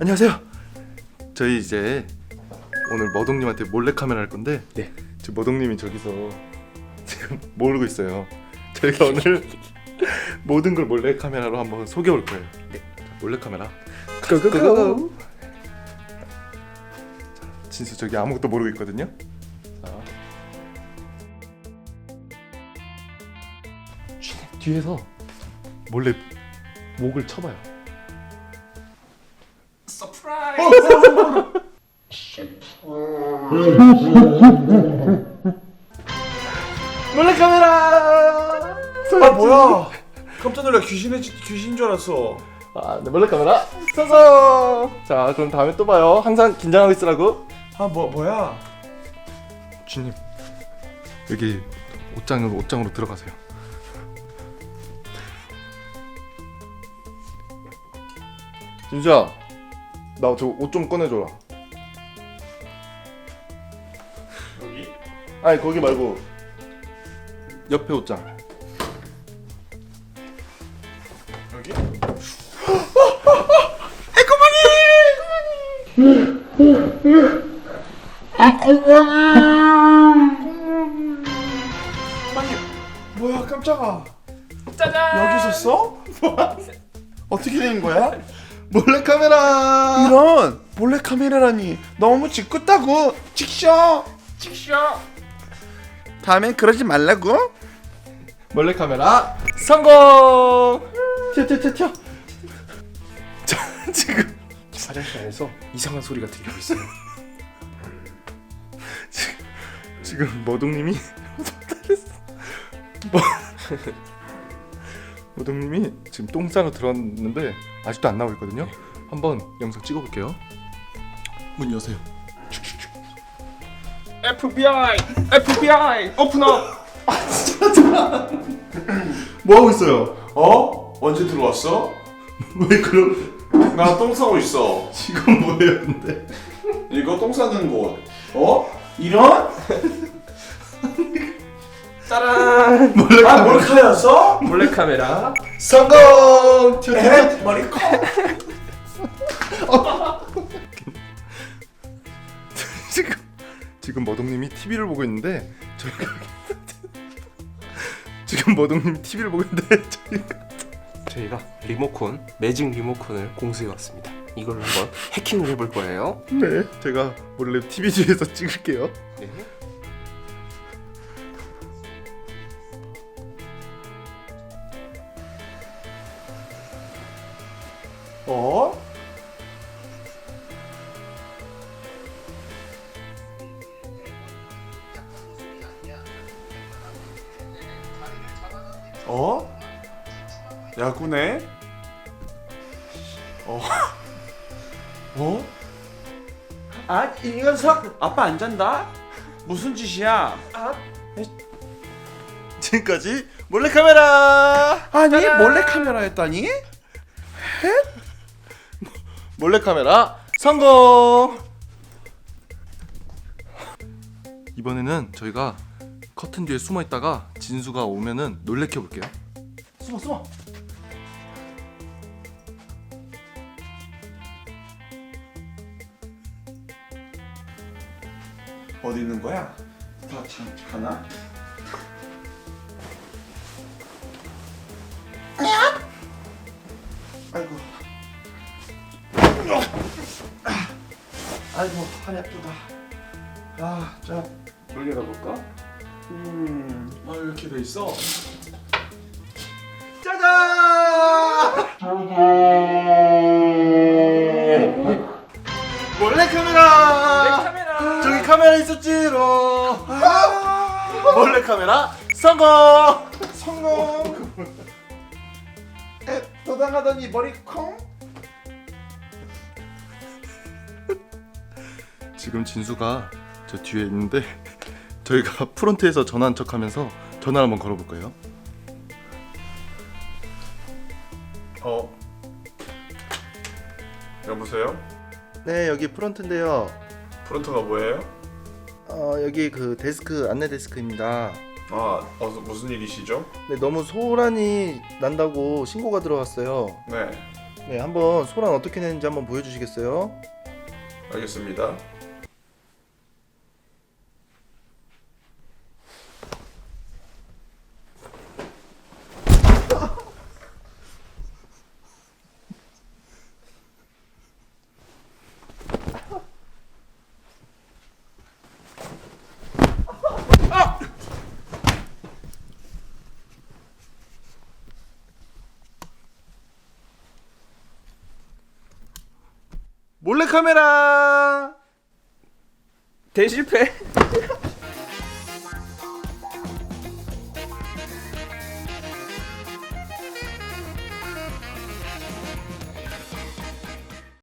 안녕하세요. 저희 이제 오늘 머동님한테 몰래 카메라 할 건데 네. 지금 머동님이 저기서 지금 모르고 있어요. 저희가 오늘 모든 걸 몰래 카메라로 한번 속여 볼 거예요. 네. 자, 몰래 카메라. 고고고. 자, 진수 저기 아무것도 모르고 있거든요. 자. 뒤에서 몰래 목을 쳐봐요. 몰래 카메라. 아 뭐야? 깜짝 놀라 귀신의 지- 귀신인 줄 알았어. 아, 네, 몰래 카메라 성공. 자, 그럼 다음에 또 봐요. 항상 긴장하고 있으라고. 아 뭐 뭐야? 주님, 여기 옷장으로 옷장으로 들어가세요. 진수야, 나 저 옷 좀 꺼내줘라. 여기? 아니 거기 말고 옆에 옷장. 여기? 아니 뭐야 깜짝아. 짜잔. 여기 있었어? 어떻게 된 거야? 몰래 카메라. 이런 몰래 카메라라니 너무 짓궂다고 직셔 직셔 다음엔 그러지 말라고 몰래 카메라 성공. 튀어 튀어 튀어 튀어. 자 지금 화장실 안에서 이상한 소리가 들리고 있어요. 지금 머동님이 뭐 머동님이 지금 똥 싸러 들어왔는데 아직도 안 나오고 있거든요. 한번 영상 찍어볼게요. 문 여세요. FBI, FBI, 오픈 업. 뭐 하고 있어요? 어? 언제 들어왔어? 왜 그럼 나똥 싸고 있어 지금 뭐예요, 근데? 이거 똥 싸는 곳 어? 이런? 짜란. 몰래 아 몰카였어? 몰래 카메라. 성공. 튀어. 에헤 머리 커 지금 지금 머동님이 TV를 보고 있는데 저희가 지금 머동님이 TV를 보고 있는데 저희가 저희가 리모컨, 매직 리모컨을 공수해 왔습니다. 이걸 로 한번 해킹을 해볼 거예요. 네 제가 원래 TV 뒤에서 찍을게요. 네. 어? 어? 야구네? 어? 어? 아, 이 녀석! 아빠 안 잔다? 무슨 짓이야? 지금까지 몰래 카메라 아니, 몰래 카메라였다니? 몰래 카메라 성공. 이번에는 저희가 커튼 뒤에 숨어 있다가 진수가 오면은 놀래켜 볼게요. 숨어 숨어. 어디 있는 거야? 다 참, 가나? 아이고. 아이고, 팔이 아프다. 아, 자, 올려가 볼까? 음, 아, 이렇게 돼 있어. 짜잔! 몰래 카메라! 카메라. 저기 카메라 있었지로. 아, 몰래 카메라 성공. 성공! 에, 도망가더니 머리 콩? 지금 진수가 저 뒤에 있는데 저희가 프론트에서 전화한 척하면서 전화 한번 걸어볼 거예요. 어. 여보세요? 네 여기 프론트인데요. 프론트가 뭐예요? 어, 여기 그 데스크 안내 데스크입니다. 아, 어, 무슨 일이시죠? 네 너무 소란이 난다고 신고가 들어왔어요. 네. 네, 한번 소란 어떻게 내는지 한번 보여주시겠어요? 알겠습니다. 몰래 카메라. 대실패.